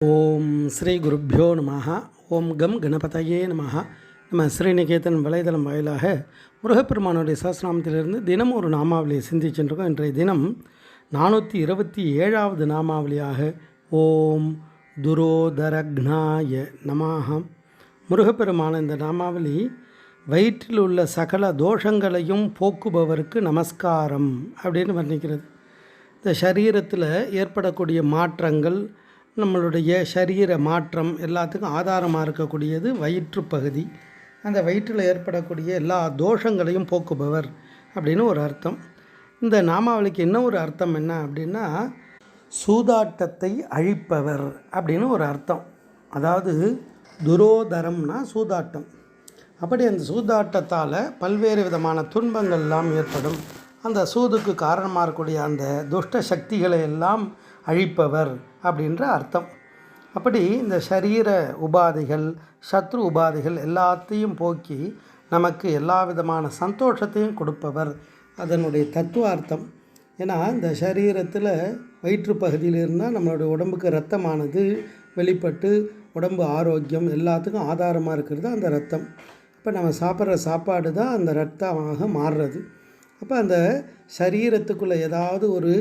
ஓம் ஸ்ரீ குருப்பியோ நம ஓம் கம் கணபதையே நம நம்ம ஸ்ரீநிகேதன் வலைதளம் வாயிலாக முருகப்பெருமானுடைய சாஸ்திரநாமத்திலிருந்து தினம் ஒரு நாமாவளியை சிந்திச்சென்றிருக்கோம் இன்றைய தினம் நானூற்றி இருபத்தி ஏழாவது நாமாவளியாக ஓம் துரோதரக்னாய நமாக முருகப்பெருமான இந்த நாமாவளி வயிற்றில் உள்ள சகல தோஷங்களையும் போக்குபவருக்கு நமஸ்காரம் அப்படின்னு வர்ணிக்கிறது. இந்த சரீரத்தில் ஏற்படக்கூடிய மாற்றங்கள் நம்மளுடைய சரீர மாற்றம் எல்லாத்துக்கும் ஆதாரமாக இருக்கக்கூடியது வயிற்று பகுதி. அந்த வயிற்றில் ஏற்படக்கூடிய எல்லா தோஷங்களையும் போக்குபவர் அப்படின்னு ஒரு அர்த்தம். இந்த நாமாவளிக்கு என்ன ஒரு அர்த்தம் என்ன அப்படின்னா சூதாட்டத்தை அழிப்பவர் அப்படின்னு ஒரு அர்த்தம். அதாவது துரோதரம்னா சூதாட்டம். அப்படி அந்த சூதாட்டத்தால் பல்வேறு விதமான துன்பங்கள் எல்லாம் ஏற்படும். அந்த சூதுக்கு காரணமாக இருக்கக்கூடிய அந்த துஷ்ட சக்திகளை எல்லாம் அழிப்பவர் அப்படின்ற அர்த்தம். அப்படி இந்த சரீர உபாதைகள் சத்ரு உபாதைகள் எல்லாத்தையும் போக்கி நமக்கு எல்லா விதமான சந்தோஷத்தையும் கொடுப்பவர். அதனுடைய தத்துவ அர்த்தம் ஏன்னா இந்த சரீரத்தில் வயிற்று பகுதியில் இருந்தால் நம்மளுடைய உடம்புக்கு ரத்தமானது வெளிப்பட்டு உடம்பு ஆரோக்கியம் எல்லாத்துக்கும் ஆதாரமாக இருக்கிறது அந்த ரத்தம் இப்போ நம்ம சாப்பிட்ற சாப்பாடு தான் அந்த ரத்தமாக மாறுறது. அப்போ அந்த சரீரத்துக்குள்ளே ஏதாவது ஒரு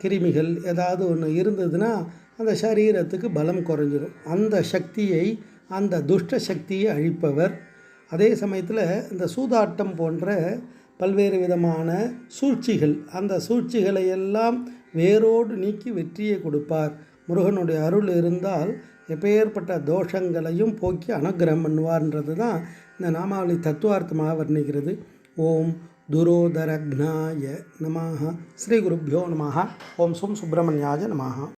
கிருமிகள் ஏதாவது ஒன்று இருந்ததுன்னா அந்த சரீரத்துக்கு பலம் குறைஞ்சிடும் அந்த சக்தியை அந்த துஷ்ட சக்தியை அழிப்பவர். அதே சமயத்தில் இந்த சூதாட்டம் போன்ற பல்வேறு விதமான சூழ்ச்சிகள் அந்த சூழ்ச்சிகளை எல்லாம் வேரோடு நீக்கி வெற்றியை கொடுப்பார். முருகனுடைய அருள் இருந்தால் எப்பேற்பட்ட தோஷங்களையும் போக்கி அனுகிரகம் பண்ணுவார்ன்றது தான் இந்த நாமாவளி தத்துவார்த்தமாக வர்ணிக்கிறது. ஓம் துரோதரக்னாய நமாக ஸ்ரீ குருப்பியோ நமாக ஓம் சும் சுப்பிரமணியாய நமாக